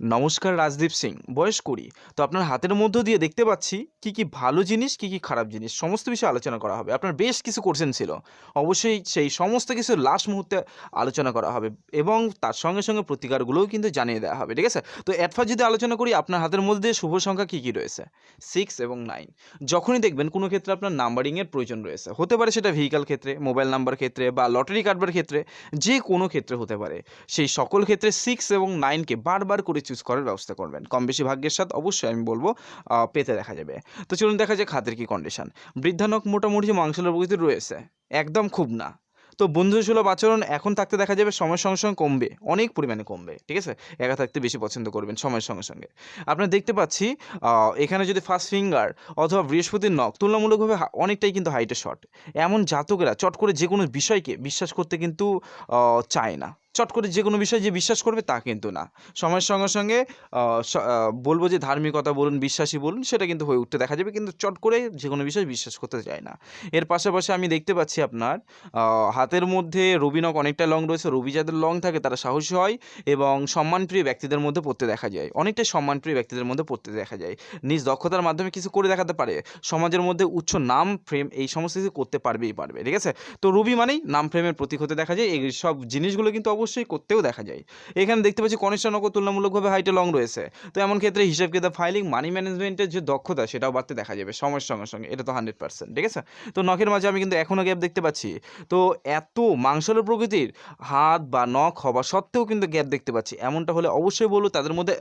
নমস্কার রাজদীপ সিং, বয়স কুড়ি। তো আপনার হাতের মধ্য দিয়ে দেখতে পাচ্ছি কি কি ভালো জিনিস, কি কি খারাপ জিনিস, সমস্ত বিষয়ে আলোচনা করা হবে। আপনার বেশ কিছু কোশ্চেন ছিল। অবশ্যই সেই সমস্ত কিছু লাস্ট মুহূর্তে আলোচনা করা হবে এবং তার সঙ্গে সঙ্গে প্রতিকারগুলোও কিন্তু জানিয়ে দেওয়া হবে, ঠিক আছে? তো অ্যাটফার যদি আলোচনা করি, আপনার হাতের মধ্যে শুভ সংখ্যা কী কী রয়েছে? সিক্স এবং নাইন যখনই দেখবেন কোনো ক্ষেত্রে আপনার নাম্বারিংয়ের প্রয়োজন রয়েছে। হতে পারে সেটা ভেহিকাল ক্ষেত্রে মোবাইল নাম্বার ক্ষেত্রে বা লটারি কাটবার ক্ষেত্রে, যে কোনো ক্ষেত্রে হতে পারে। সেই সকল ক্ষেত্রে সিক্স এবং নাইনকে বারবার করে চুজ করার ব্যবস্থা করবেন। কম বেশি ভাগ্যের সাথে অবশ্যই আমি বলব পেতে দেখা যাবে। তো চলুন দেখা যায় হাতের কি কন্ডিশন বৃদ্ধানক মোটামুটি যে মাংসলের প্রকৃতি রয়েছে, একদম খুব না। তো বন্ধুসুলভ আচরণ এখন থাকতে দেখা যাবে সময়ের সঙ্গে সঙ্গে কমবে, অনেক পরিমাণে কমবে, ঠিক আছে? একা থাকতে বেশি পছন্দ করবেন সময়ের সঙ্গে সঙ্গে। আপনারা দেখতে পাচ্ছি এখানে যদি ফার্স্ট ফিঙ্গার অথবা বৃহস্পতির নখ তুলনামূলকভাবে অনেকটাই কিন্তু হাইটে শর্ট এমন জাতকেরা চট করে যে কোনো বিষয়কে বিশ্বাস করতে কিন্তু চায় না। চট করে যে কোনো বিষয়ে যে বিশ্বাস করবে তা কিন্তু না। সময়ের সঙ্গে সঙ্গে বলব যে ধার্মিকতা বলুন, বিশ্বাসী বলুন, সেটা কিন্তু হয়ে উঠতে দেখা যাবে, কিন্তু চট করে যে কোনো বিষয়ে বিশ্বাস করতে চায় না। এর পাশাপাশি আমি দেখতে পাচ্ছি আপনার হাতের মধ্যে রবিনক অনেকটা লং রয়েছে, রবি যাদের লং থাকে তারা সাহসী হয় এবং সম্মানপ্রিয় ব্যক্তিদের মধ্যে পড়তে দেখা যায়। অনেকটাই সম্মানপ্রিয় ব্যক্তিদের মধ্যে পড়তে দেখা যায়। নিজ দক্ষতার মাধ্যমে কিছু করে দেখাতে পারে। সমাজের মধ্যে উচ্চ নাম ফ্রেম এই সমস্ত কিছু করতে পারবেই পারবে, ঠিক আছে? তো রবি মানেই নাম ফ্রেমের প্রতীক হতে দেখা যায়। এই সব জিনিসগুলো কিন্তু অবশ্যই করতেও দেখা যায়। এখানে দেখতে পাচ্ছি কনিষ্ঠা নগর তুলনামূলকভাবে হাইটে লং রয়েছে। তো এমন ক্ষেত্রে হিসাব কিতাব ফাইলিং মানি ম্যানেজমেন্টের যে দক্ষতা সেটাও বাড়তে দেখা যাবে সময়ের সঙ্গে সঙ্গে। এটা তো হান্ড্রেড পার্সেন্ট ঠিক আছে? তো নখের মাঝে আমি কিন্তু এখনও গ্যাপ দেখতে পাচ্ছি। তো এত মাংসলের প্রকৃতির হাত বা নখ হওয়া সত্ত্বেও কিন্তু গ্যাপ দেখতে পাচ্ছি। এমনটা হলে অবশ্যই বলব তাদের মধ্যে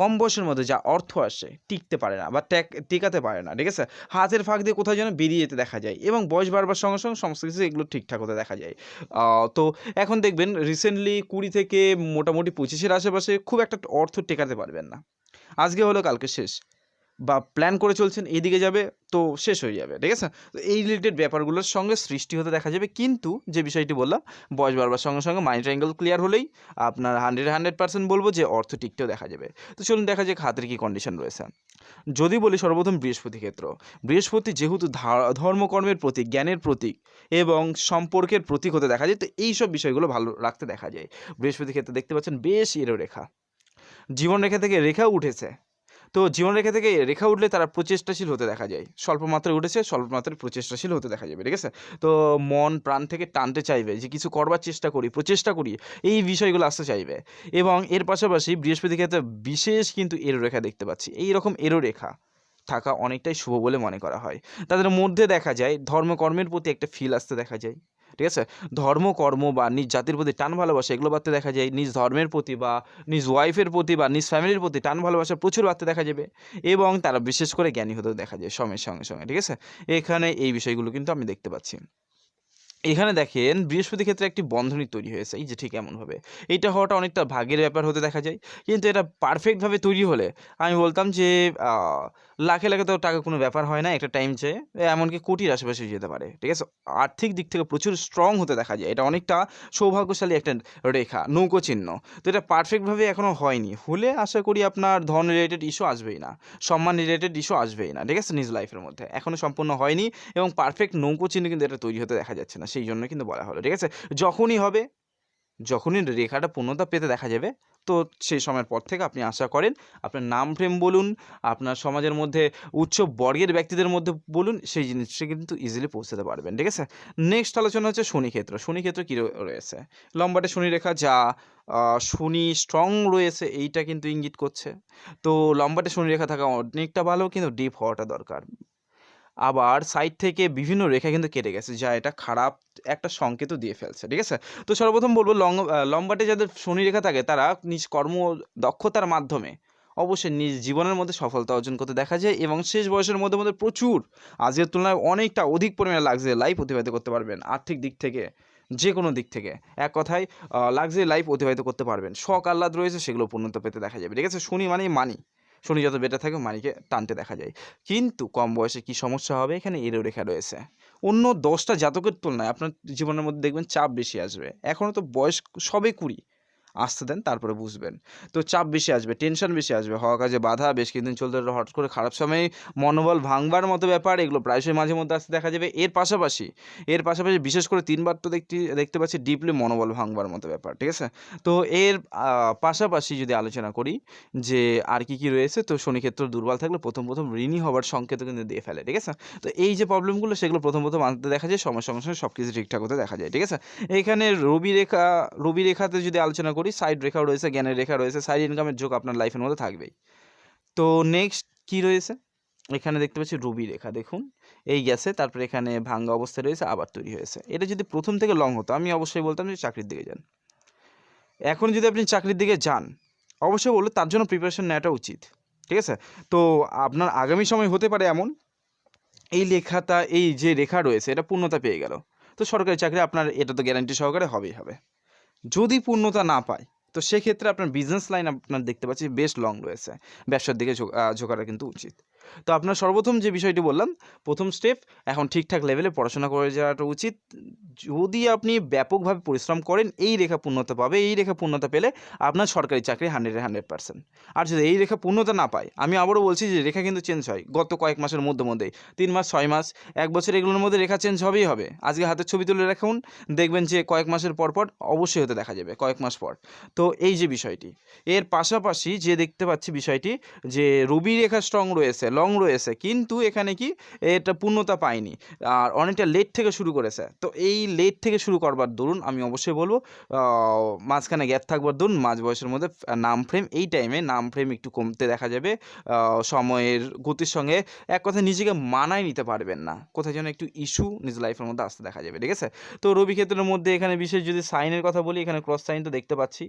কম বয়সের মধ্যে যা অর্থ আসে টিকতে পারে না বা ট্যাক টিকাতে পারে না, ঠিক আছে? হাতের ফাঁক দিয়ে কোথাও যেন বেরিয়ে যেতে দেখা যায় এবং বয়স বাড়বার সঙ্গে সঙ্গে সমস্ত কিছু এগুলো ঠিকঠাক হতে দেখা যায়। তো এখন দেখবেন রিসেন্টলি কুড়ি থেকে মোটামুটি পঁচিশের আশেপাশে খুব একটা অর্থ টেকাতে পারবেন না। আজকে হলো, কালকে শেষ। বা প্ল্যান করে চলছেন এইদিকে যাবে, তো শেষ হয়ে যাবে, ঠিক আছে? তো এই রিলেটেড ব্যাপারগুলোর সঙ্গে সৃষ্টি হতে দেখা যাবে, কিন্তু যে বিষয়টি বললাম, বয়স বাড়বার সঙ্গে সঙ্গে মাইন্ড ট্রাঙ্গেল ক্লিয়ার হলেই আপনার হান্ড্রেড হান্ড্রেড পার্সেন্ট বলব যে অর্থ টিকতেও দেখা যাবে। তো চলুন দেখা যাক হাতের কী কন্ডিশন রয়েছে। যদি বলি সর্বপ্রথম বৃহস্পতি ক্ষেত্র, বৃহস্পতি যেহেতু ধর্মকর্মের প্রতীক, জ্ঞানের প্রতীক এবং সম্পর্কের প্রতীক হতে দেখা যায়, তো এই সব বিষয়গুলো ভালো রাখতে দেখা যায়। বৃহস্পতি ক্ষেত্রে দেখতে পাচ্ছেন বেশ এরো রেখা জীবন রেখা থেকে রেখা উঠেছে। তো জীবন রেখা থেকে রেখা উঠলে তারা প্রচেষ্টাশীল হতে দেখা যায়। স্বল্প মাত্রায় উঠেছে, স্বল্প মাত্রায় প্রচেষ্টাশীল হতে দেখা যাবে, ঠিক আছে? তো মন প্রাণ থেকে টানতে চাইবে যে কিছু করবার চেষ্টা করি, প্রচেষ্টা করি, এই বিষয়গুলো আসতে চাইবে। এবং এর পাশাপাশি বৃহস্পতি ক্ষেত্রে বিশেষ কিন্তু এরো রেখা দেখতে পাচ্ছি। এই রকম এরো রেখা থাকা অনেকটাই শুভ বলে মনে করা হয়। তাদের মধ্যে দেখা যায় ধর্মকর্মের প্রতি একটা ফিল আসতে দেখা যায়। ঠিক আছে? ধর্ম, কর্ম বা নিজ জাতির প্রতি টান ভালোবাসা, এগুলো বাড়তে দেখা যায় নিজ ধর্মের প্রতি বা নিজ ওয়াইফের প্রতি বা নিজ ফ্যামিলির প্রতি টান ভালোবাসা প্রচুর বাড়তে দেখা যাবে এবং তারা বিশেষ করে জ্ঞানী হতে দেখা যায় সময়ের সঙ্গে সঙ্গে, ঠিক আছে? এখানে এই বিষয়গুলো কিন্তু আমি দেখতে পাচ্ছি। এখানে দেখেন, বৃহস্পতি ক্ষেত্রে একটি বন্ধনী তৈরি হয়েছে। এই যে ঠিক এমনভাবে। এইটা হওয়াটা অনেকটা ভাগের ব্যাপার হতে দেখা যায়। কিন্তু এটা পারফেক্টভাবে তৈরি হলে আমি বলতাম যে লাখে লাখে তো টাকা কোনো ব্যাপার হয় না একটা টাইম চেয়ে এমনকি কোটির আশেপাশে যেতে পারে। ঠিক আছে? আর্থিক দিক থেকে প্রচুর স্ট্রং হতে দেখা যায়। এটা অনেকটা সৌভাগ্যশালী একটা রেখা, নৌকো চিহ্ন। তো এটা পারফেক্টভাবে এখনও হয়নি। হলে আশা করি আপনার ধন রিলেটেড ইস্যু আসবেই না। সম্মান রিলেটেড ইস্যু আসবেই না। ঠিক আছে? নিজ লাইফের মধ্যে। এখনও সম্পূর্ণ হয়নি এবং পারফেক্ট নৌকো চিহ্ন কিন্তু এটা তৈরি হতে দেখা যাচ্ছে না। সেই জন্য কিন্তু বলা হলো, ঠিক আছে? যখনই হবে, যখনই রেখাটা পূর্ণতা পেতে দেখা যাবে, তো সেই সময়ের পর থেকে আপনি আশা করেন, আপনার নাম ফ্রেম বলুন, আপনার সমাজের মধ্যে উচ্চ বর্গের ব্যক্তিদের মধ্যে বলুন, সেই জিনিসটা কিন্তু ইজিলি পৌঁছাতে পারবেন, ঠিক আছে? নেক্সট আলোচনা হচ্ছে শনি ক্ষেত্র শনি ক্ষেত্র কী রয়েছে? লম্বাটে শনি রেখা যা শনি স্ট্রং রয়েছে, এইটা কিন্তু ইঙ্গিত করছে। তো লম্বাটে শনি রেখা থাকা অনেকটা ভালো, কিন্তু ডিপ হওয়াটা দরকার। আবার সাইড থেকে বিভিন্ন রেখা কিন্তু কেটে গেছে, যা এটা খারাপ একটা সংকেতও দিয়ে ফেলছে, ঠিক আছে? তো সর্বপ্রথম বলব লম্বাটে যাদের শনি রেখা থাকে, তারা নিজ কর্ম দক্ষতার মাধ্যমে অবশ্যই নিজ জীবনের মধ্যে সফলতা অর্জন করতে দেখা যায় এবং শেষ বয়সের মধ্যে মধ্যে প্রচুর, আজকের তুলনায় অনেকটা অধিক পরিমাণে লাক্সারি লাইফ অতিবাহিত করতে পারবেন, আর্থিক দিক থেকে যে কোনো দিক থেকে। এক কথায় লাক্সারি লাইফ অতিবাহিত করতে পারবেন। শখ আহ্লাদ রয়েছে, সেগুলো পূর্ণতা পেতে দেখা যাবে, ঠিক আছে? শনি মানেই মানি শনি যত বেটা থাকে মানিকে টানতে দেখা যায়। কিন্তু কম বয়সে কি সমস্যা হবে? এখানে এরও রেখা রয়েছে। অন্য দশটা জাতকের তুলনায় আপনার জীবনের মধ্যে দেখবেন চাপ বেশি আসবে। এখনও তো বয়স সবে কুড়ি। আসতে দেন, তারপরে বুঝবেন। তো চাপ বেশি আসবে টেনশন বেশি আসবে, হওয়া কাজে বাধা, বেশ কিছুদিন চলতে হঠাৎ করে খারাপ সময়ে মনোবল ভাঙবার মতো ব্যাপার, এগুলো প্রায়শই মাঝে মধ্যে আসতে দেখা যাবে। এর পাশাপাশি এর পাশাপাশি বিশেষ করে তিনবার তো দেখতে দেখতে পাচ্ছি ডিপলি মনোবল ভাঙবার মতো ব্যাপার, ঠিক আছে? তো এর পাশাপাশি যদি আলোচনা করি যে আর কি কি রয়েছে, তো শনিক্ষেত্র দুর্বল থাকলে প্রথম প্রথম ঋণী হওয়ার সংকেত কিন্তু দিয়ে ফেলে, ঠিক আছে? তো এই যে প্রবলেমগুলো সেগুলো প্রথম প্রথম আনতে দেখা যায়, সময় সঙ্গে সব কিছু ঠিকঠাক হতে দেখা যায়, ঠিক আছে? এখানে রবি রেখা, রবি রেখাতে যদি আলোচনা করি সাইড রেখাও রয়েছে, জ্ঞানের রেখা রয়েছে সাইড ইনকামের যোগ আপনার লাইফের মধ্যে থাকবেই। তো নেক্সট কি রয়েছে? এখানে দেখতে পাচ্ছি রুবি রেখা, দেখুন। এই গেছে, তারপরে এখানে ভাঙ্গা অবস্থায় রয়েছে, আবার তৈরি হয়েছে। এটা যদি প্রথম থেকে লং হতো, আমি অবশ্যই বলতাম যে চাকরির দিকে যান। এখন যদি আপনি চাকরির দিকে যান, অবশ্যই বলল তার জন্য প্রিপারেশন নেওয়াটা উচিত, ঠিক আছে? তো আপনার আগামী সময় হতে পারে এমন, এই লেখাটা, এই যে রেখা রয়েছে, এটা পূর্ণতা পেয়ে গেল। তো সরকারি চাকরি আপনার, এটা তো গ্যারান্টি সহকারে হবেই, হবে। যদি পূর্ণতা না পায়, তো সেক্ষেত্রে আপনার বিজনেস লাইন আপনার দেখতে পাচ্ছি বেশ লং রয়েছে। ব্যবসার দিকে ঝোঁকাটা কিন্তু উচিত। তো আপনার সর্বপ্রথম যে বিষয়টি বললাম, প্রথম স্টেপ এখন ঠিকঠাক লেভেলে পড়াশোনা করে যাওয়াটা উচিত। যদি আপনি ব্যাপকভাবে পরিশ্রম করেন, এই রেখা পূর্ণতা পাবে, এই রেখা পূর্ণতা পেলে আপনার সরকারি চাকরি হান্ড্রেডে হান্ড্রেড পার্সেন্ট আর যদি এই রেখা পূর্ণতা না পায়, আমি আবারও বলছি যে রেখা কিন্তু চেঞ্জ হয় গত কয়েক মাসের মধ্যে মধ্যেই। তিন মাস, ছয় মাস, এক বছর এগুলোর মধ্যে রেখা চেঞ্জ হবেই হবে। আজকে হাতের ছবি তুলে রাখুন, দেখবেন যে কয়েক মাসের পর পর অবশ্যই হতে দেখা যাবে কয়েক মাস পর। তো এই যে বিষয়টি, এর পাশাপাশি যে দেখতে পাচ্ছি বিষয়টি, যে রবি রেখা স্ট্রং রয়েছে লং রয়েছে। কিন্তু এখানে কি? এটা পূর্ণতা পায়নি। আর অনেকটা লেট থেকে শুরু করেছে। তো এই লেট থেকে শুরু করবার দরুন আমি অবশ্যই বলব মাঝখানে গ্যাপ থাকবার দরুন, মাঝ বয়সের মধ্যে নাম ফ্রেম এই টাইমে নাম ফ্রেম একটু কমতে দেখা যাবে। সময়ের গতির সঙ্গে এক কথা নিজেকে মানায় নিতে পারবেন না। কোথায় যেন একটু ইস্যু নিজ লাইফের মধ্যে আসতে দেখা যাবে, ঠিক আছে? তো রবি ক্ষেত্রের মধ্যে এখানে বিশেষ যদি সাইনের কথা বলি, এখানে ক্রস সাইন তো দেখতে পাচ্ছি।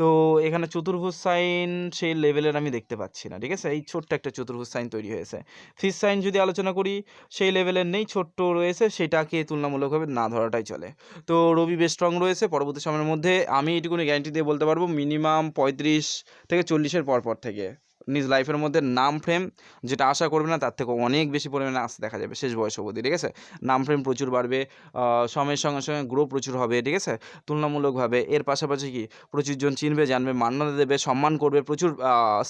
তো এখানে চতুর্ভুজ সাইন সেই লেভেলের আমি দেখতে পাচ্ছি না, ঠিক আছে? এই ছোট্ট একটা চতুর্ভুজ সাইন তৈরি হয়েছে। ফিস সাইন যদি আলোচনা করি, সেই লেভেলের নেই, ছোট্ট রয়েছে, সেটাকে তুলনামূলকভাবে না ধরাটাই চলে। তো রবি বেশ স্ট্রং রয়েছে, পরবর্তী সময়ের মধ্যে আমি এটুকুনি গ্যারান্টি দিয়ে বলতে পারব মিনিমাম পঁয়ত্রিশ থেকে চল্লিশের পরপর থেকে। নিজ লাইফের মধ্যে নাম ফ্রেম যেটা আশা করবে না, তার থেকে অনেক বেশি পরিমাণে আসতে দেখা যাবে শেষ বয়স অবধি, ঠিক আছে? নাম ফ্রেম প্রচুর বাড়বে সময়ের সঙ্গে সঙ্গে গ্রো প্রচুর হবে, ঠিক আছে? তুলনামূলকভাবে এর পাশাপাশি কি? প্রচুর জন চিনবে, জানবে, মান্যতা দেবে, সম্মান করবে, প্রচুর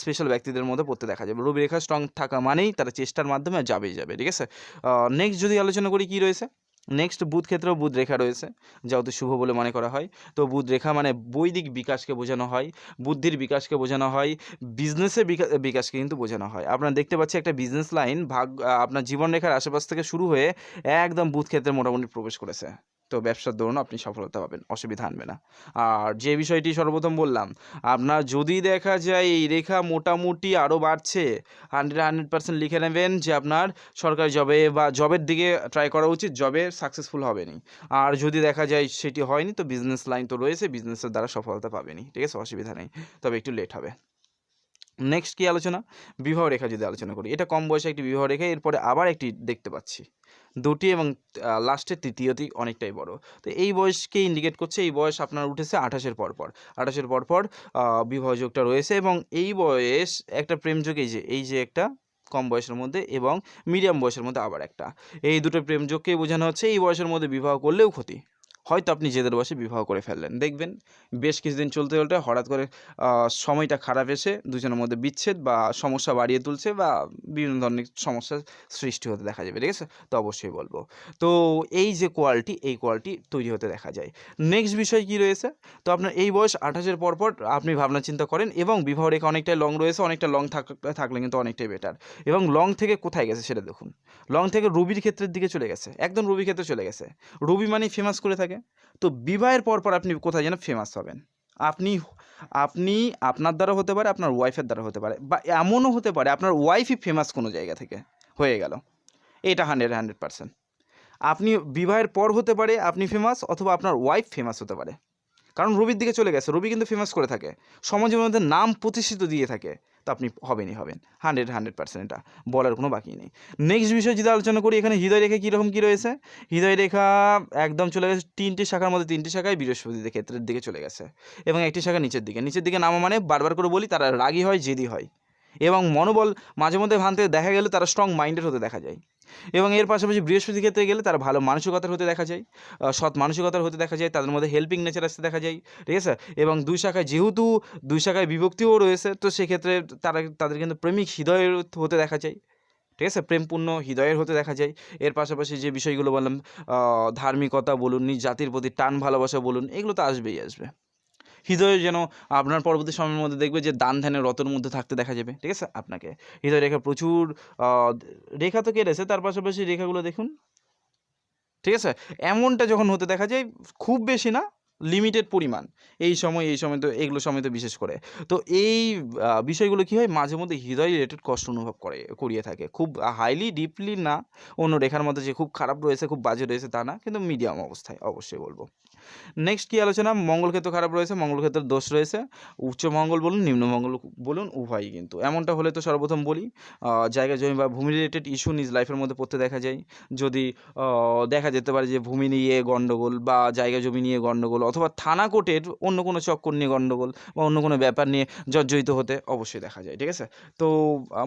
স্পেশাল ব্যক্তিদের মধ্যে পড়তে দেখা যাবে। রবি রেখা স্ট্রং থাকা মানেই তারা চেষ্টার মাধ্যমে যাবেই যাবে, ঠিক আছে? নেক্সট যদি আলোচনা করি কি রয়েছে? নেক্সট বুধ ক্ষেত্রেও বুধ রেখা রয়েছে, যা অতি শুভ বলে মনে করা হয়। তো বুধ রেখা মানে বৈদিক বিকাশকে বোঝানো হয়, বুদ্ধির বিকাশকে বোঝানো হয় বিজনেসের বিকাশকে কিন্তু বোঝানো হয়। আপনারা দেখতে পাচ্ছি একটা বিজনেস লাইন ভাগ আপনার জীবনরেখার আশেপাশ থেকে শুরু হয়ে একদম বুধ ক্ষেত্রে মোটামুটি প্রবেশ করেছে। তো ব্যবসার দরুন আপনি সফলতা পাবেন, অসুবিধা আনবে না। আর যে বিষয়টি সর্বপ্রথম বললাম, আপনার যদি দেখা যায় এই রেখা মোটামুটি আরও বাড়ছে হান্ড্রেড হান্ড্রেড পার্সেন্ট লিখে নেবেন যে আপনার সরকারি জবে বা জবের দিকে ট্রাই করা উচিত জবে সাকসেসফুল হবেনি আর যদি দেখা যায় সেটি হয়নি, তো বিজনেস লাইন তো রয়েছে বিজনেসের দ্বারা সফলতা পাবেনি ঠিক আছে? অসুবিধা নেই, তবে একটু লেট হবে। নেক্সট কি আলোচনা? বিবাহ রেখা যদি আলোচনা করি, এটা কম বয়সে একটি বিবাহ রেখা, এরপরে আবার একটি দেখতে পাচ্ছি। দুটি এবং লাস্টের তৃতীয়টি অনেকটাই বড়। তো এই বয়সকে ইন্ডিকেট করছে এই বয়স আপনার উঠেছে আঠাশের পর পর আঠাশের পর পর আহ, বিবাহ যোগটা রয়েছে এবং এই বয়স একটা প্রেম যোগ এই যে এই যে একটা কম বয়সের মধ্যে এবং মিডিয়াম বয়সের মধ্যে আবার একটা। এই দুটো প্রেম যোগকেই বোঝানো হচ্ছে এই বয়সের মধ্যে বিবাহ করলেও ক্ষতি। হয়তো আপনি জেদের বসে বিবাহ করে ফেললেন। দেখবেন বেশ কিছুদিন চলতে চলতে হঠাৎ করে সময়টা খারাপ এসে দুজনের মধ্যে বিচ্ছেদ বা সমস্যা বাড়িয়ে তুলছে বা বিভিন্ন ধরনের সমস্যার সৃষ্টি হতে দেখা যাবে, ঠিক আছে? তো অবশ্যই বলব। তো এই যে কোয়ালিটি, এই কোয়ালিটি তৈরি হতে দেখা যায়। নেক্সট বিষয় কি রয়েছে? তো আপনার এই বয়স আঠাশের পর পর আপনি ভাবনা চিন্তা করেন এবং বিবাহ রেখা অনেকটাই লং রয়েছে, অনেকটা লং থাকলে কিন্তু অনেকটাই বেটার এবং লং থেকে কোথায় গেছে সেটা দেখুন। লং থেকে রবির ক্ষেত্রের দিকে চলে গেছে। একদম রবি ক্ষেত্রে চলে গেছে। রবি মানে ফেমাস করে থাকে তো বিবাহের পর পর আপনি কোথায় যেন ফেমাস হবেন। আপনি আপনি আপনার দ্বারা হতে পারে, আপনার ওয়াইফের দ্বারা হতে পারে বা এমনও হতে পারে, আপনার ওয়াইফই ফেমাস কোনো জায়গা থেকে হয়ে গেল। এটা হান্ড্রেড হান্ড্রেড পার্সেন্ট আপনি বিবাহের পর হতে পারে, আপনি ফেমাস অথবা আপনার ওয়াইফ ফেমাস হতে পারে। কারণ রবির দিকে চলে গেছে, রবি কিন্তু ফেমাস করে থাকে। সমাজের মধ্যে নাম প্রতিষ্ঠিত দিয়ে থাকে। তো আপনি হবেনই হবেন। হান্ড্রেড হান্ড্রেড পার্সেন্ট এটা বলার কোনো বাকি নেই। নেক্সট বিষয় যদি আলোচনা করি, এখানে হৃদয় রেখা কীরকম কী রয়েছে? হৃদয় রেখা একদম চলে গেছে তিনটি শাখার মধ্যে, তিনটি শাখায় বৃহস্পতির ক্ষেত্রের দিকে চলে গেছে। এবং একটি শাখা নিচের দিকে। নিচের দিকে নামা মানে বারবার করে বলি, তারা রাগী হয়, জেদি হয়। এবং মনোবল মাঝে মধ্যে ভাঙতে দেখা গেলে তারা স্ট্রং মাইন্ডেড হতে দেখা যায়। এবং এর পাশাপাশি বৃহস্পতি ক্ষেত্রে গেলে তারা ভালো মানসিকতার হতে দেখা যায় সৎ মানসিকতার হতে দেখা যায়, তাদের মধ্যে হেল্পিং নেচার আসতে দেখা যায়, ঠিক আছে? এবং দুই শাখায় যেহেতু, দুই শাখায় বিভক্তিও রয়েছে, তো সেক্ষেত্রে তারা, তাদের কিন্তু প্রেমিক হৃদয়ের হতে দেখা যায়, ঠিক আছে? প্রেমপূর্ণ হৃদয়ের হতে দেখা যায়। এর পাশাপাশি যে বিষয়গুলো বললাম ধার্মিকতা বলুন, নিজ জাতির প্রতি টান ভালোবাসা বলুন, এগুলো তো আসবেই, আসবে। হৃদয়ে যেন আপনার পরবর্তী সময়ের মধ্যে দেখবে যে দান ধ্যানের রতর মধ্যে থাকতে দেখা যাবে, ঠিক আছে? আপনাকে হৃদয় রেখা প্রচুর রেখা তো কেটেছে তার পাশাপাশি রেখাগুলো দেখুন, ঠিক আছে? এমনটা যখন হতে দেখা যায়, খুব বেশি না লিমিটেড পরিমাণ। এই সময় এই সময় তো, এগুলো সময় তো বিশেষ করে। তো এই বিষয়গুলো কী হয়? মাঝে মধ্যে হৃদয় রিলেটেড কষ্ট অনুভব করে, করিয়ে থাকে। খুব হাইলি ডিপলি না, অন্য রেখার মধ্যে যে খুব খারাপ রয়েছে, খুব বাজে রয়েছে তা না, কিন্তু মিডিয়াম অবস্থায়, অবশ্যই বলব। নেক্সট কী আলোচনা? মঙ্গল ক্ষেত্র খারাপ রয়েছে, মঙ্গল ক্ষেত্রের দোষ রয়েছে। উচ্চ মঙ্গল বলুন, নিম্ন মঙ্গল বলুন, উভয়ই কিন্তু। এমনটা হলে তো সর্বপ্রথম বলি জায়গা জমি বা ভূমি রিলেটেড ইস্যু নিজ লাইফের মধ্যে পড়তে দেখা যায়। যদি দেখা যেতে পারে যে ভূমি নিয়ে গণ্ডগোল বা জায়গা জমি নিয়ে গণ্ডগোল অথবা থানা কোর্টের অন্য কোনো চক্কর নিয়ে গণ্ডগোল বা অন্য কোনো ব্যাপার নিয়ে জর্জরিত হতে অবশ্যই দেখা যায়, ঠিক আছে? তো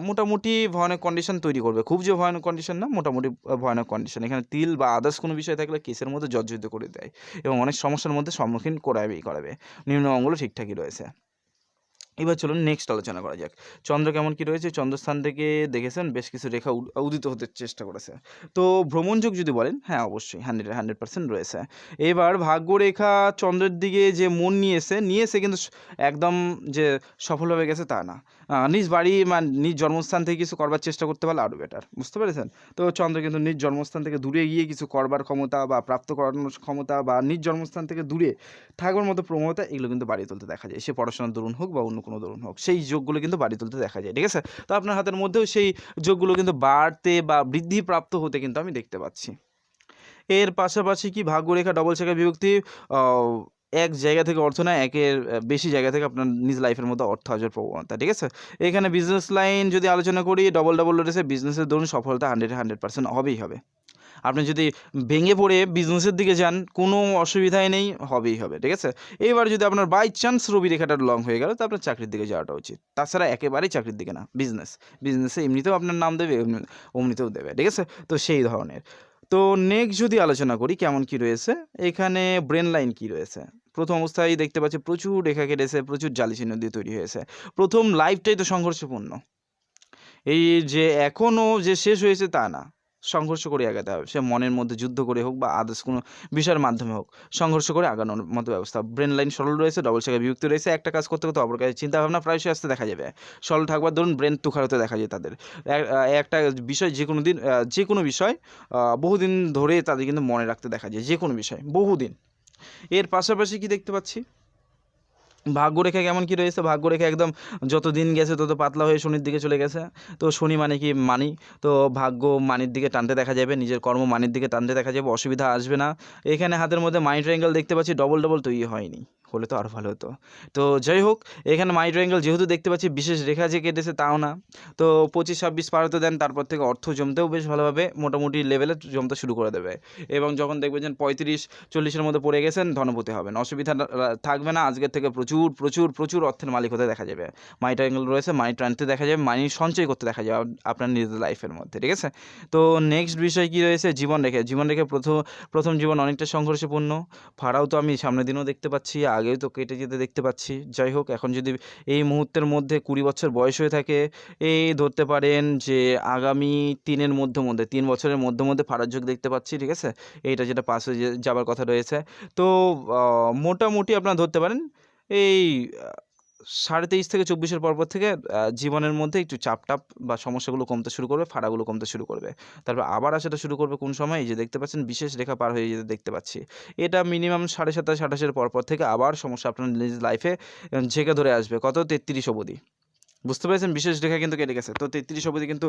মোটামুটি ভয়ানক কন্ডিশন তৈরি করবে। খুব যে ভয়ানক কন্ডিশন না, মোটামুটি ভয়ানক কন্ডিশন এখানে তিল বা আদার্স কোনো বিষয় থাকলে কেসের মধ্যে জর্জরিত করে দেয়। এবং অনেক সমস্যার মধ্যে সম্মুখীন করাবেই করাবে। নিম্ন অঙ্গগুলো ঠিকঠাকই রয়েছে। এবার চলুন নেক্সট আলোচনা করা যাক। চন্দ্র কেমন কি রয়েছে? চন্দ্রস্থান থেকে দেখেছেন, বেশ কিছু রেখা উদ- উদিত হতে চেষ্টা করেছে। তো ভ্রমণ ভ্রমণযোগ যদি বলেন হ্যাঁ অবশ্যই হান্ড্রেড হান্ড্রেড পার্সেন্ট রয়েছে। এবার ভাগ্যরেখা চন্দ্রের দিকে যে মন নিয়েছে নিয়েছে কিন্তু একদম যে সফলভাবে গেছে তা না। নিজ বাড়ি মানে নিজ জন্মস্থান থেকে কিছু করবার চেষ্টা করতে পারলে আরও বেটার বুঝতে পেরেছেন? তো চন্দ্র কিন্তু নিজ জন্মস্থান থেকে দূরে গিয়ে কিছু করবার ক্ষমতা বা প্রাপ্ত করানোর ক্ষমতা বা নিজ জন্মস্থান থেকে দূরে থাকবার মতো প্রবণতা এগুলো কিন্তু বাড়িয়ে তুলতে দেখা যায়। সে পড়াশোনার দরুন হোক বা অন্য কোনো দরুন হোক, সেই যোগগুলো কিন্তু বাড়িয়ে তুলতে দেখা যায়, ঠিক আছে? তো আপনার হাতের মধ্যেও সেই যোগগুলো কিন্তু বাড়তে বা বৃদ্ধিপ্রাপ্ত হতে কিন্তু আমি দেখতে পাচ্ছি। এর পাশাপাশি কি ভাগ্যরেখা ডবল শাখা বিভক্তি এক জায়গা থেকে অর্থ না একের বেশি জায়গা থেকে আপনার নিজ লাইফের মধ্যে অর্থ আসার প্রবণতা, ঠিক আছে? এখানে বিজনেস লাইন যদি আলোচনা করি ডবল ডবল রয়েছে বিজনেসের ধরুন সফলতা হান্ড্রেড হান্ড্রেড পার্সেন্ট হবেই হবে। আপনি যদি ভেঙে পড়ে বিজনেসের দিকে যান, কোনো অসুবিধাই নেই, হবেই হবে, ঠিক আছে? এইবার যদি আপনার বাই চান্স রবি রেখাটা লং হয়ে গেল তো আপনার চাকরির দিকে যাওয়াটা উচিত। তাছাড়া একেবারেই চাকরির দিকে না বিজনেস বিজনেসে এমনিতেও আপনার নাম দেবে অমনিতেও দেবে, ঠিক আছে? তো সেই ধরনের। তো নেক্সট যদি আলোচনা করি, কেমন কি রয়েছে? এখানে ব্রেন লাইন কি রয়েছে? প্রথম অবস্থায় দেখতে পাচ্ছি প্রচুর রেখা কেটেছে, প্রচুর জালি চিহ্ন দিয়ে তৈরি হয়েছে। প্রথম লাইফটাই তো সংঘর্ষপূর্ণ। এই যে এখনও যে শেষ হয়েছে তা না। সংঘর্ষ করে আগাতে হবে। সে মনের মধ্যে যুদ্ধ করে হোক বা আদার্স কোনো বিষয়ের মাধ্যমে হোক, সংঘর্ষ করে আগানোর মতো ব্যবস্থা। ব্রেন লাইন সরল রয়েছে ডবল শাখা বিভক্তি রয়েছে। একটা কাজ করতে করতে অপর কাজে চিন্তাভাবনা প্রায়শই আসতে দেখা যাবে। সরল থাকবার ধরুন ব্রেন তুখার হতে দেখা যায় তাদের। এক- একটা বিষয় যে কোনো দিন যে কোনো বিষয় বহুদিন ধরে তাদের কিন্তু মনে রাখতে দেখা যায় যে কোনো বিষয়, বহুদিন। এর পাশাপাশি কি দেখতে পাচ্ছি? ভাগ্যরেখা কেমন কি রয়েছে? ভাগ্য ভাগ্যরেখা একদম যত দিন গেছে তত পাতলা হয়ে শনির দিকে চলে গেছে। তো শনি মানে কি মানি? তো ভাগ্য মানির দিকে টানতে দেখা যাবে, নিজের কর্ম মানির দিকে টানতে দেখা যাবে, অসুবিধা আসবে না। এখানে হাতের মধ্যে মাই ট্রায়াঙ্গেল দেখতে পাচ্ছি ডবল ডবল তৈরি হয়নি, হলে তো আরও ভালো হতো। তো যাই হোক, এখানে মাই ট্রায়াঙ্গেল যেহেতু দেখতে পাচ্ছি, বিশেষ রেখা যে কেটেছে তাও না। তো পঁচিশ, ছাব্বিশ পার হতে দেন, তারপর থেকে অর্থ জমতেও বেশ ভালোভাবে মোটামুটি লেভেলে জমতে শুরু করে দেবে। এবং যখন দেখবেন পঁয়ত্রিশ, চল্লিশের মধ্যে পড়ে গেছেন, ধনপতি হবেন, অসুবিধা থাকবে না, আজকের থেকে প্রচুর প্রচুর প্রচুর প্রচুর অর্থের মালিক হতে দেখা যাবে। মাই ট্রায়াঙ্গেল রয়েছে মানি টানতে দেখা যাবে মানি সঞ্চয় করতে দেখা যাবে আপ- আপনার নিজের লাইফের মধ্যে, ঠিক আছে? তো নেক্সট বিষয় কি রয়েছে? জীবন রেখে। জীবন রেখে প্রথম প্রথম জীবন অনেকটা সংঘর্ষপূর্ণ। ফাড়াও তো আমি সামনের দিনও দেখতে পাচ্ছি, আগেও তো কেটে যেতে দেখতে পাচ্ছি। যাই হোক, এখন যদি এই মুহূর্তের মধ্যে কুড়ি বছর বয়স হয়ে থাকে এই ধরতে পারেন যে আগামী তিনের মধ্যে মধ্যে, তিন বছরের মধ্যে মধ্যে ফাড়ার যোগ দেখতে পাচ্ছি, ঠিক আছে? এইটা যেটা পাস হয়ে যাবার কথা রয়েছে। তো মোটামুটি আপনারা ধরতে পারেন এই সাড়ে তেইশ থেকে চব্বিশের পরপর থেকে জীবনের মধ্যে একটু চাপটাপ বা সমস্যাগুলো কমতে শুরু করবে, ফাড়াগুলো কমতে শুরু করবে। তারপর আবার আসাটা শুরু করবে কোন সময়? এই যে দেখতে পাচ্ছেন, বিশেষ রেখা পার হয়ে যেতে দেখতে পাচ্ছি। এটা মিনিমাম সাড়ে সাতাশ, আঠাশের পরপর থেকে আবার সমস্যা আপনার নিজের লাইফে ঝেঁকে ধরে আসবে। কত? তেত্রিশ অবধি। বুঝতে পেরেছেন? বিশেষ রেখা কিন্তু কেটে গেছে। তো তেত্রিশ অবধি কিন্তু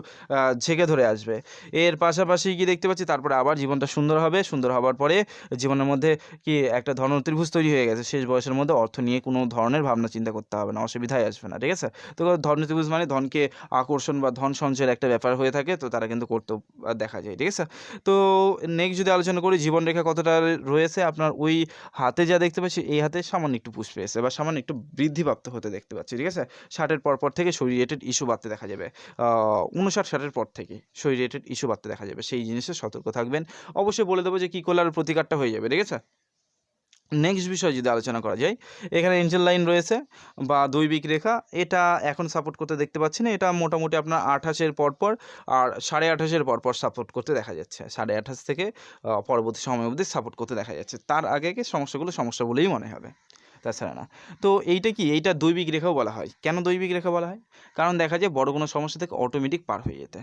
ঝেঁকে ধরে আসবে। এর পাশাপাশি কি দেখতে পাচ্ছি? তারপরে আবার জীবনটা সুন্দর হবে। সুন্দর হওয়ার পরে জীবনের মধ্যে কি একটা ধন ত্রিভুজ তৈরি হয়ে গেছে। শেষ বয়সের মধ্যে অর্থ নিয়ে কোনো ধরনের ভাবনা চিন্তা করতে হবে না। অসুবিধাই আসবে না ঠিক আছে? তো ধন ত্রিভুজ মানে ধনকে আকর্ষণ বা ধন সঞ্চয়ের একটা ব্যাপার হয়ে থাকে। তো তারা কিন্তু করতেও আহ, দেখা যায় ঠিক আছে? তো নেক্সট যদি আলোচনা করি জীবন রেখা কতটা রয়েছে? আপনার ওই হাতে যা দেখতে পাচ্ছি এই হাতে সামান্য একটু পুষ পেয়েছে বা সামান্য একটু বৃদ্ধিপ্রাপ্ত হতে দেখতে পাচ্ছি ঠিক আছে? ষাটের পর পর থেকে থেকে শরীর রিলেটেড ইস্যু বাড়তে দেখা যাবে। উনষাট ষাটের পর থেকে শরীর রিলেটেড ইস্যু বাড়তে দেখা যাবে। সেই জিনিসে সতর্ক থাকবেন। অবশ্যই বলে দেবো যে কী করলে আর প্রতিকারটা হয়ে যাবে, ঠিক আছে? নেক্সট বিষয় যদি আলোচনা করা যায়, এখানে এঞ্জেল লাইন রয়েছে বা দৈবিক রেখা। এটা এখন সাপোর্ট করতে দেখতে পাচ্ছি না। এটা মোটামুটি আপনার আঠাশের পরপর আর সাড়ে আঠাশের পরপর সাপোর্ট করতে দেখা যাচ্ছে। সাড়ে আঠাশ থেকে পরবর্তী সময় অবধি সাপোর্ট করতে দেখা যাচ্ছে। তার আগে সমস্যাগুলো সমস্যা বলেই মনে হবে। তাছাড়া না। তো এইটা কি? এইটা দৈবিক রেখাও বলা হয়। কেন দৈবিক রেখা বলা হয়? কারণ দেখা যায় বড় কোনো সমস্যা থেকে অটোমেটিক পার হয়ে যেতে।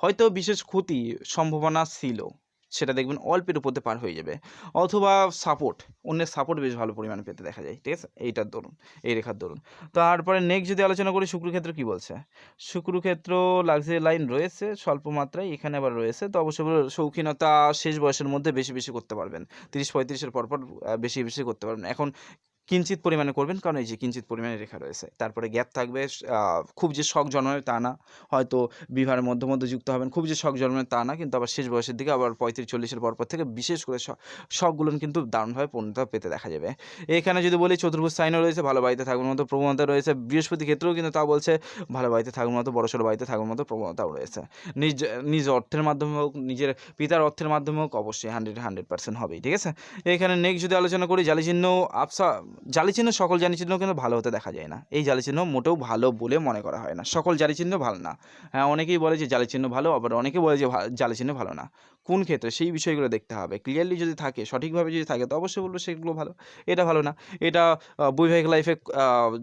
হয়তো বিশেষ ক্ষতি সম্ভাবনা ছিল, সেটা দেখবেন অল্পের উপরতে পার হয়ে যাবে। অথবা সাপোর্ট অন্যের সাপোর্ট বেশ ভালো পরিমাণে পেতে দেখা যায়, ঠিক আছে? এইটার দরুন, এই রেখার দরুন। তারপরে নেক্সট যদি আলোচনা করি, শুক্রক্ষেত্র কি বলছে? শুক্রক্ষেত্র লাক্সারি লাইন রয়েছে, স্বল্প মাত্রায়, এখানে আবার রয়েছে। তো অবশ্যই শৌখিনতা শেষ বয়সের মধ্যে বেশি বেশি করতে পারবেন। তিরিশ পঁয়ত্রিশের পরপর বেশি বেশি করতে পারবেন। এখন কিঞ্চিত পরিমাণে করবেন, কারণ এই যে কিঞ্চিত পরিমাণে রেখা রয়েছে। তারপরে গ্যাপ থাকবে খুব যে শখ জন্মাবে তা না। হয়তো বিবাহের মধ্যে মধ্যে যুক্ত হবেন, খুব যে শখ জন্মাবে তা না, কিন্তু আবার শেষ বয়সের দিকে আবার পঁয়ত্রিশ, চল্লিশের পরপর থেকে বিশেষ করে শখগুলো কিন্তু দারুণভাবে পূর্ণতা পেতে দেখা যাবে। এখানে যদি বলি চতুর্ভুজ সাইনও রয়েছে, ভালো বাড়িতে থাকার মতো প্রবণতা রয়েছে। বৃহস্পতি ক্ষেত্রেও কিন্তু তা বলছে, ভালো বাড়িতে থাকার মতো বড় সড়ো বাড়িতে থাকার মতো প্রবণতাও রয়েছে। নিজ নিজ অর্থের মাধ্যমে হোক, নিজের পিতার অর্থের মাধ্যমে হোক, অবশ্যই হান্ড্রেড হান্ড্রেড পার্সেন্ট হবেই, ঠিক আছে? এখানে নেক্সট যদি আলোচনা করি জালি চিহ্ন আপসা জালি চিহ্ন সকল জালি চিহ্ন কিন্তু ভালো হতে দেখা যায় না। এই জালি চিহ্ন মোটেও ভালো বলে মনে করা হয় না। সকল জালি চিহ্ন ভালো না। হ্যাঁ অনেকেই বলে যে জালি চিহ্ন ভালো, আবার অনেকে বলে যে জালি চিহ্ন ভালো না। কোন ক্ষেত্রে? সেই বিষয়গুলো দেখতে হবে। ক্লিয়ারলি যদি থাকে, সঠিকভাবে যদি থাকে, তো অবশ্যই বলব সেগুলো ভালো। এটা ভালো না। এটা বৈবাহিক লাইফে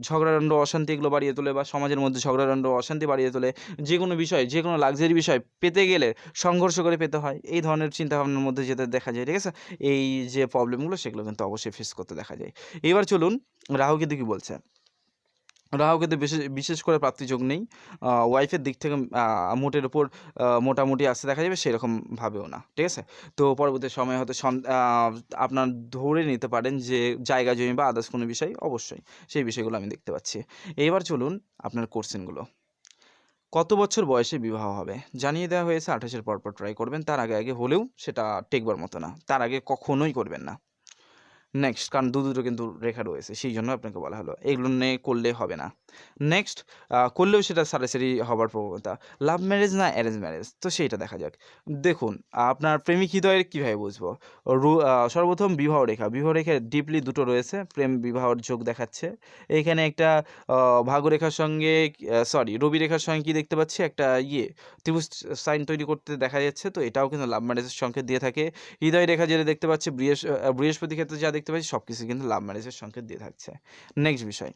ঝগড়াদণ্ড, অশান্তি এগুলো বাড়িয়ে তোলে বা সমাজের মধ্যে ঝগড়াদণ্ড, অশান্তি বাড়িয়ে তোলে, যে কোনো বিষয়, যে কোনো লাক্সারি বিষয় পেতে গেলে সংঘর্ষ করে পেতে হয়। এই ধরনের চিন্তাভাবনার মধ্যে যেতে দেখা যায়, ঠিক আছে? এই যে প্রবলেমগুলো সেগুলো কিন্তু অবশ্যই ফেস করতে দেখা যায়। এবার চলুন রাহু কিন্তু কি বলছে? রাহু কিন্তু বিশেষ বিশেষ করে প্রাপ্তিযোগ নেই। ওয়াইফের দিক থেকে মোটের উপর মোটামুটি আসতে দেখা যাবে সেরকম ভাবেও না, ঠিক আছে? তো পরবর্তী সময় হয়তো আপনার ধরে নিতে পারেন যে জায়গা জমি বা আদার্স কোনো বিষয় অবশ্যই সেই বিষয়গুলো আমি দেখতে পাচ্ছি। এবার চলুন আপনার কোশ্চেনগুলো কত বছর বয়সে বিবাহ হবে? জানিয়ে দেওয়া হয়েছে আঠাশের পরপর ট্রাই করবেন, তার আগে আগে হলেও সেটা টেকবার মতো না, তার আগে কখনোই করবেন না। নেক্সট কারণ দু দুটো কিন্তু রেখা রয়েছে সেই জন্য আপনাকে বলা হলো। এগুলো নিয়ে করলে হবে না। নেক্সট করলেও সেটা সারাসারি হবার প্রবণতা। লাভ ম্যারেজ না অ্যারেঞ্জ ম্যারেজ তো সেইটা দেখা যাক। দেখুন আপনার প্রেমিক হৃদয়ের কীভাবে বুঝব? সর্বপ্রথম বিবাহ রেখা। বিবাহ রেখা ডিপলি দুটো রয়েছে। প্রেম বিবাহর যোগ দেখাচ্ছে। এখানে একটা আহ, ভাগ্যরেখার সঙ্গে সরি রবি রেখার সঙ্গে কি দেখতে পাচ্ছি? একটা ইয়ে ত্রিভুজ সাইন তৈরি করতে দেখা যাচ্ছে। তো এটাও কিন্তু লাভ ম্যারেজের সংকেত দিয়ে থাকে। হৃদয় রেখা যেটা দেখতে পাচ্ছি বৃহস্প- বৃহস্পতি ক্ষেত্রে যা দেখতে পাচ্ছি সব কিছু কিন্তু লাভ ম্যারেজের সংকেত দিয়ে থাকছে। নেক্সট বিষয়।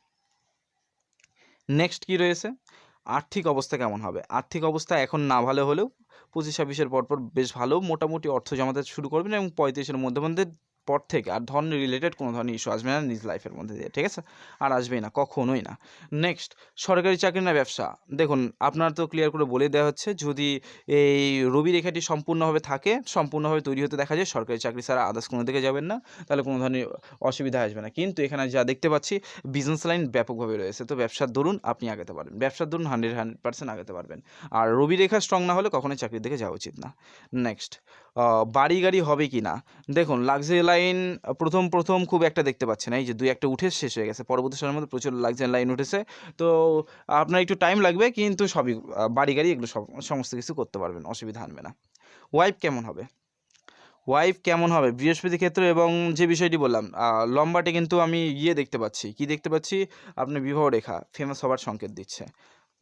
নেক্সট কি রয়েছে? আর্থিক অবস্থা কেমন হবে? আর্থিক অবস্থা এখন না ভালো হলেও পঁচিশ ছাব্বিশের পরপর বেশ ভালো। মোটামুটি অর্থ জমাতে শুরু করবেন এবং পঁয়ত্রিশের মধ্যে মধ্যে পর থেকে, আর ধন রিলেটেড কোনো ধরনের ইস্যু আসবে না নিজ লাইফের মধ্যে দিয়ে, ঠিক আছে? আর আসবেই না, কখনোই না। নেক্সট সরকারি চাকরি না ব্যবসা? দেখুন, আপনার তো ক্লিয়ার করে বলে দেওয়া হচ্ছে, যদি এই রবি রেখাটি সম্পূর্ণভাবে থাকে, সম্পূর্ণভাবে তৈরি হতে দেখা যায়, সরকারি চাকরি ছাড়া আদার্স কোনো দিকে যাবেন না, তাহলে কোনো ধরনের অসুবিধা আসবে না। কিন্তু এখানে যা দেখতে পাচ্ছি বিজনেস লাইন ব্যাপকভাবে রয়েছে। তো ব্যবসার দরুন আপনি আগাতে পারবেন ব্যবসার দরুন হান্ড্রেড হান্ড্রেড পার্সেন্ট আগাতে পারবেন। আর রবি রেখা স্ট্রং না হলে কখনোই চাকরির দিকে যাওয়া উচিত না। নেক্সট বাড়ি গাড়ি হবে কি না দেখুন লাক্সারি লাইন প্রথম প্রথম খুব একটা দেখতে পাচ্ছেন এই যে দুই একটা উঠে শেষ হয়ে গেছে। পরবর্তী সময়ের মধ্যে প্রচুর লাক্সারি লাইন উঠেছে। তো আপনার একটু টাইম লাগবে, কিন্তু সবই বাড়ি গাড়ি এগুলো সব, সমস্ত কিছু করতে পারবেন, অসুবিধা আনবে না। ওয়াইফ কেমন হবে? ওয়াইফ কেমন হবে? বৃহস্পতি ক্ষেত্র এবং যে বিষয়টি বললাম লম্বাটে কিন্তু আমি ইয়ে দেখতে পাচ্ছি। কি দেখতে পাচ্ছি? আপনার বিবাহ রেখা ফেমাস হবার সংকেত দিচ্ছে।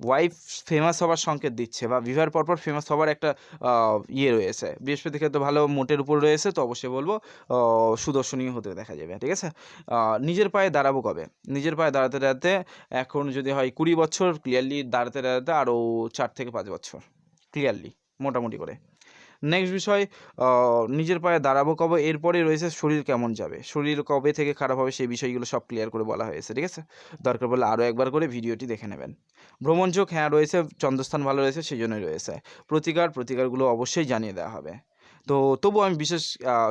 ওয়াইফ ফেমাস হবার সংকেত দিচ্ছে বা বিবাহের পরপর ফেমাস হবার একটা ইয়ে রয়েছে। বৃহস্পতি ক্ষেত্রে ভালো মোটের উপর রয়েছে, তো অবশ্যই বলব সুদর্শনীয় হতে দেখা যাবে, ঠিক আছে? নিজের পায়ে দাঁড়াবো কবে? নিজের পায়ে দাঁড়াতে দাঁড়াতে এখন যদি হয় কুড়ি বছর ক্লিয়ারলি দাঁড়াতে দাঁড়াতে আরও চার থেকে পাঁচ বছর ক্লিয়ারলি মোটামুটি করে। নেক্সট বিষয় নিজের পায়ে দাঁড়াবো কবে? এরপরে রয়েছে শরীর কেমন যাবে? শরীর কবে থেকে খারাপ হবে সেই বিষয়গুলো সব ক্লিয়ার করে বলা হয়েছে, ঠিক আছে? দরকার পড়লে আরও একবার করে ভিডিওটি দেখে নেবেন। ভ্রমণ যোগ হ্যাঁ রয়েছে, চন্দ্রস্থান ভালো রয়েছে, সেই জন্যই রয়েছে। প্রতিকার, প্রতিকারগুলো অবশ্যই জানিয়ে দেওয়া হবে। তো তবু আমি বিশেষ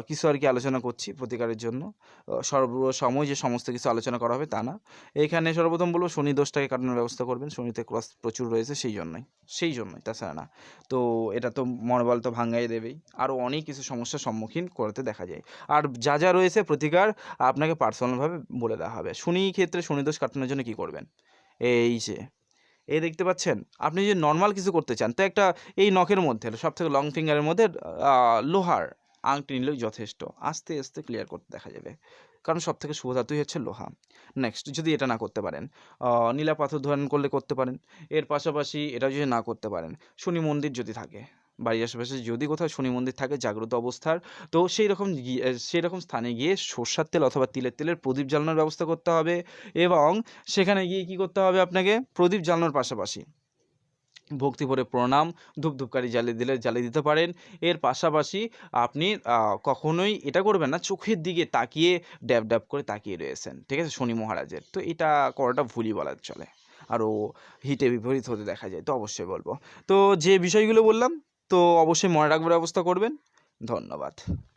কিছু আর কি আলোচনা করছি প্রতিকারের জন্য। সর্বসময় যে সমস্ত কিছু আলোচনা করা হবে তা না। এখানে সর্বপ্রথম বলব শনি দোষটাকে কাটানোর ব্যবস্থা করবেন। শনিতে ক্রস প্রচুর রয়েছে, সেই জন্যই সেই জন্যই, তাছাড়া না। তো এটা তো মনোবল তো ভাঙ্গাই দেবেই। আরও অনেক কিছু সমস্যার সম্মুখীন করতে দেখা যায়। আর যা যা রয়েছে প্রতিকার আপনাকে পার্সোনালভাবে বলে দেওয়া হবে। শনি ক্ষেত্রে শনি দোষ কাটানোর জন্য কী করবেন? এই যে এই দেখতে পাচ্ছেন, আপনি যদি নর্মাল কিছু করতে চান, তো একটা এই নখের মধ্যে সব থেকে লং ফিঙ্গারের মধ্যে লোহার আংটি নিলেও যথেষ্ট। আস্তে আস্তে ক্লিয়ার করতে দেখা যাবে। কারণ সব থেকে শুভ ধাতুই হচ্ছে লোহা। নেক্সট যদি এটা না করতে পারেন নীলা পাথর ধারণ করলে করতে পারেন। এর পাশাপাশি এটা যদি না করতে পারেন, শনি মন্দির যদি থাকে বাড়ির আশেপাশে যদি কোথাও শনি মন্দির থাকে, জাগ্রত অবস্থার, তো সেই রকম সেই রকম স্থানে গিয়ে সর্ষার তেল অথবা তিলের তেলের প্রদীপ জ্বালানোর ব্যবস্থা করতে হবে এবং সেখানে গিয়ে কি করতে হবে আপনাকে? প্রদীপ জ্বালানোর পাশাপাশি ভক্তি ভরে প্রণাম ধূপ ধূপকারি জ্বালিয়ে দিলে, জ্বালিয়ে দিতে পারেন। এর পাশাপাশি আপনি কখনোই এটা করবেন না, চোখের দিকে তাকিয়ে ড্যাব ড্যাব করে তাকিয়ে রয়েছেন, ঠিক আছে? শনি মহারাজের। তো এটা করাটা ভুলই বলার চলে। আরও হিটে বিপরীত হতে দেখা যায়, তো অবশ্যই বলব। তো যে বিষয়গুলো বললাম তো অবশ্যই মনে রাখবার ব্যবস্থা করবেন। ধন্যবাদ।